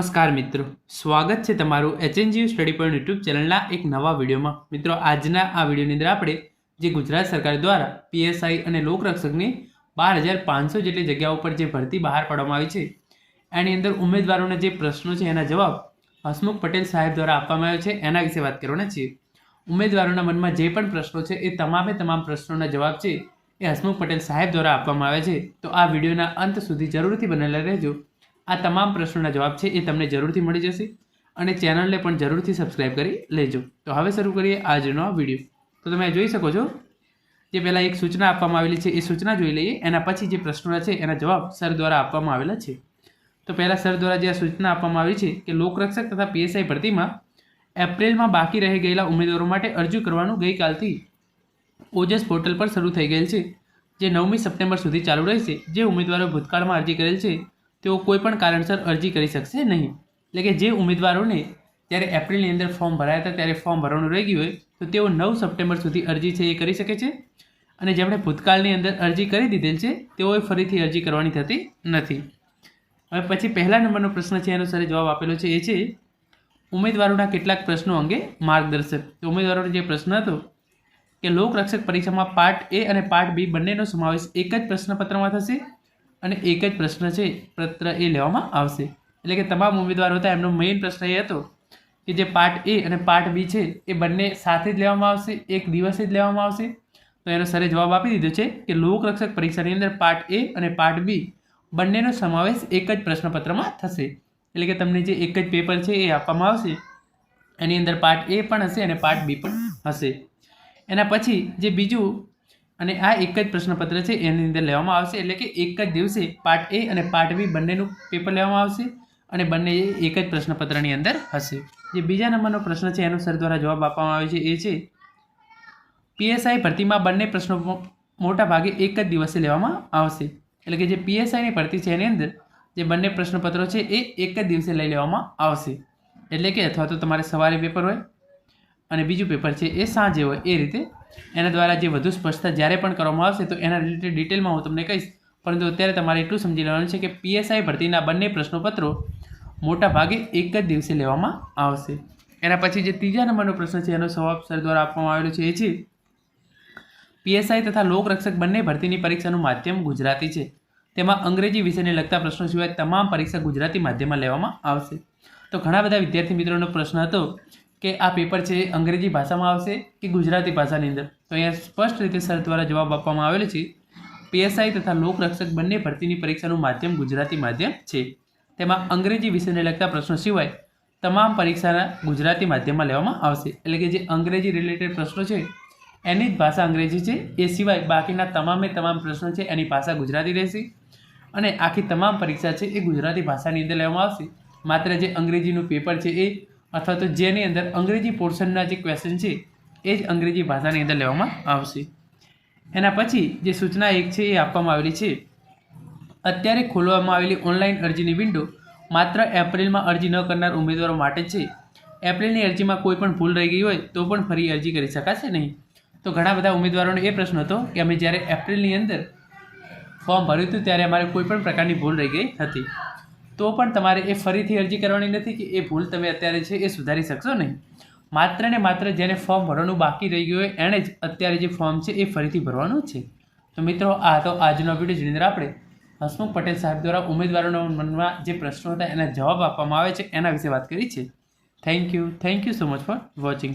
નમસ્કાર મિત્રો. સ્વાગત છે તમારું એચએનજીયુ સ્ટડી પોઈન્ટ યુટ્યુબ ચેનલના એક નવા વિડીયોમાં. મિત્રો, આજના આ વિડીયોની અંદર આપણે જે ગુજરાત સરકાર દ્વારા પીએસઆઈ અને લોકરક્ષકની બાર હજાર પાંચસો જેટલી જગ્યાઓ પર જે ભરતી બહાર પાડવામાં આવી છે, એની અંદર ઉમેદવારોના જે પ્રશ્નો છે એના જવાબ હસમુખ પટેલ સાહેબ દ્વારા આપવામાં આવ્યો છે. એના વિશે વાત કરવાના છીએ. ઉમેદવારોના મનમાં જે પણ પ્રશ્નો છે એ તમામે તમામ પ્રશ્નોના જવાબ છે એ હસમુખ પટેલ સાહેબ દ્વારા આપવામાં આવે છે. તો આ વિડીયોના અંત સુધી જરૂરથી બનેલા રહેજો. આ તમામ પ્રશ્નોના જવાબ છે એ તમને જરૂરથી મળી જશે અને ચેનલને પણ જરૂરથી સબસ્ક્રાઈબ કરી લેજો. તો હવે શરૂ કરીએ આજનો વીડિયો. તો તમે જોઈ શકો છો, જે પહેલાં એક સૂચના આપવામાં આવેલી છે એ સૂચના જોઈ લઈએ. એના પછી જે પ્રશ્નોના છે એના જવાબ સર દ્વારા આપવામાં આવેલા છે. તો પહેલાં સર દ્વારા જે આ સૂચના આપવામાં આવી છે કે લોકરક્ષક તથા પીએસઆઈ ભરતીમાં એપ્રિલમાં બાકી રહી ગયેલા ઉમેદવારો માટે અરજી કરવાનું ગઈકાલથી ઓજસ પોર્ટલ પર શરૂ થઈ ગયેલ છે, જે નવમી સપ્ટેમ્બર સુધી ચાલુ રહેશે. જે ઉમેદવારો ભૂતકાળમાં અરજી કરેલ છે તેઓ કોઈપણ કારણસર અરજી કરી શકશે નહીં. એટલે કે જે ઉમેદવારોને ત્યારે એપ્રિલની અંદર ફોર્મ ભરાયા હતા, ત્યારે ફોર્મ ભરવાનું રહી ગયું હોય, તો તેઓ નવ સપ્ટેમ્બર સુધી અરજી છે એ કરી શકે છે. અને જેમણે ભૂતકાળની અંદર અરજી કરી દીધેલ છે, તેઓએ ફરીથી અરજી કરવાની થતી નથી. હવે પછી પહેલા નંબરનો પ્રશ્ન છે, એનો સરે જવાબ આપેલો છે એ છે, ઉમેદવારોના કેટલાક પ્રશ્નો અંગે માર્ગદર્શક. ઉમેદવારોનો જે પ્રશ્ન હતો કે લોકરક્ષક પરીક્ષામાં પાર્ટ એ અને પાર્ટ બી બંનેનો સમાવેશ એક જ પ્રશ્નપત્રમાં થશે? અને એક જ પ્રશ્ન છે પત્ર એ લેવામાં આવશે. એટલે કે તમામ ઉમેદવારો હતા, એમનો મેઇન પ્રશ્ન એ હતો કે જે પાર્ટ એ અને પાર્ટ બી છે, એ બંને સાથે જ લેવામાં આવશે, એક દિવસે જ લેવામાં આવશે. તો એનો સરે જવાબ આપી દીધો છે કે લોકરક્ષક પરીક્ષાની અંદર પાર્ટ એ અને પાર્ટ બી બંનેનો સમાવેશ એક જ પ્રશ્નપત્રમાં થશે. એટલે કે તમને જે એક જ પેપર છે એ આપવામાં આવશે, એની અંદર પાર્ટ એ પણ હશે અને પાર્ટ બી પણ હશે. એના પછી જે બીજું અને આ એક જ પ્રશ્નપત્ર છે, એની અંદર લેવામાં આવશે, એટલે કે એક જ દિવસે પાર્ટ એ અને પાર્ટ બી બંનેનું પેપર લેવામાં આવશે અને બંને એક જ પ્રશ્નપત્રની અંદર હશે. જે બીજા નંબરનો પ્રશ્ન છે, એનો સર દ્વારા જવાબ આપવામાં આવે છે, એ છે પીએસઆઈ ભરતીમાં બંને પ્રશ્નો મોટા ભાગે એક જ દિવસે લેવામાં આવશે. એટલે કે જે પીએસઆઈની ભરતી છે, એની અંદર જે બંને પ્રશ્નપત્રો છે, એ એક જ દિવસે લઈ લેવામાં આવશે. એટલે કે અથવા તો તમારે સવારે પેપર હોય અને બીજું પેપર છે, એ સાંજે હોય, એ રીતે. એના દ્વારા જે વધુ સ્પષ્ટતા જ્યારે પણ કરવામાં આવશે, તો એના રિલેટેડ ડિટેલમાં હું તમને કહીશ. પરંતુ અત્યારે તમારે એટલું સમજી લેવાનું છે કે પીએસઆઈ ભરતીના બંને પ્રશ્નોપત્રો મોટા ભાગે એક જ દિવસે લેવામાં આવશે. એના પછી જે ત્રીજા નંબરનો પ્રશ્ન છે, એનો જવાબ સર દ્વારા આપવામાં આવેલો છે, એ છે પીએસઆઈ તથા લોકરક્ષક બંને ભરતીની પરીક્ષાનું માધ્યમ ગુજરાતી છે. તેમાં અંગ્રેજી વિષયને લગતા પ્રશ્નો સિવાય તમામ પરીક્ષા ગુજરાતી માધ્યમમાં લેવામાં આવશે. તો ઘણા બધા વિદ્યાર્થી મિત્રોનો પ્રશ્ન હતો કે આ પેપર છે એ અંગ્રેજી ભાષામાં આવશે કે ગુજરાતી ભાષાની અંદર? તો અહીંયા સ્પષ્ટ રીતે સર દ્વારા જવાબ આપવામાં આવેલો છે, પીએસઆઈ તથા લોકરક્ષક બંને ભરતીની પરીક્ષાનું માધ્યમ ગુજરાતી માધ્યમ છે. તેમાં અંગ્રેજી વિષયને લગતા પ્રશ્નો સિવાય તમામ પરીક્ષાના ગુજરાતી માધ્યમમાં લેવામાં આવશે. એટલે કે જે અંગ્રેજી રિલેટેડ પ્રશ્નો છે, એની જ ભાષા અંગ્રેજી છે. એ સિવાય બાકીના તમામે તમામ પ્રશ્નો છે, એની ભાષા ગુજરાતી રહેશે. અને આખી તમામ પરીક્ષા છે એ ગુજરાતી ભાષાની અંદર લેવામાં આવશે. માત્ર જે અંગ્રેજીનું પેપર છે એ અથવા તો જેની અંદર અંગ્રેજી પોર્શનના જે ક્વેશ્ચન છે, એ જ અંગ્રેજી ભાષાની અંદર લેવામાં આવશે. એના પછી જે સૂચના એક છે, એ આપવામાં આવેલી છે. અત્યારે ખોલવામાં આવેલી ઓનલાઈન અરજીની વિન્ડો માત્ર એપ્રિલમાં અરજી ન કરનાર ઉમેદવારો માટે છે. એપ્રિલની અરજીમાં કોઈ પણ ભૂલ રહી ગઈ હોય, તો પણ ફરી અરજી કરી શકાશે નહીં. તો ઘણા બધા ઉમેદવારોનો એ પ્રશ્ન હતો કે અમે જ્યારે એપ્રિલની અંદર ફોર્મ ભર્યું હતું, ત્યારે અમારે કોઈ પણ પ્રકારની ભૂલ રહી ગઈ હતી. તો પણ તમારે એ ફરીથી અરજી કરવાની નથી કે એ ભૂલ તમે અત્યારે છે એ સુધારી શકશો નહીં. માત્ર ને માત્ર જેને ફોર્મ ભરવાનું બાકી રહી ગયું હોય, એણે જ અત્યારે જે ફોર્મ છે એ ફરીથી ભરવાનું છે. તો મિત્રો, આ તો આજનો વીડિયો જેની અંદર આપણે હસમુખ પટેલ સાહેબ દ્વારા ઉમેદવારોના મનમાં જે પ્રશ્નો હતા એના જવાબ આપવામાં આવે છે, એના વિશે વાત કરી છે. Thank you thank you so much for watching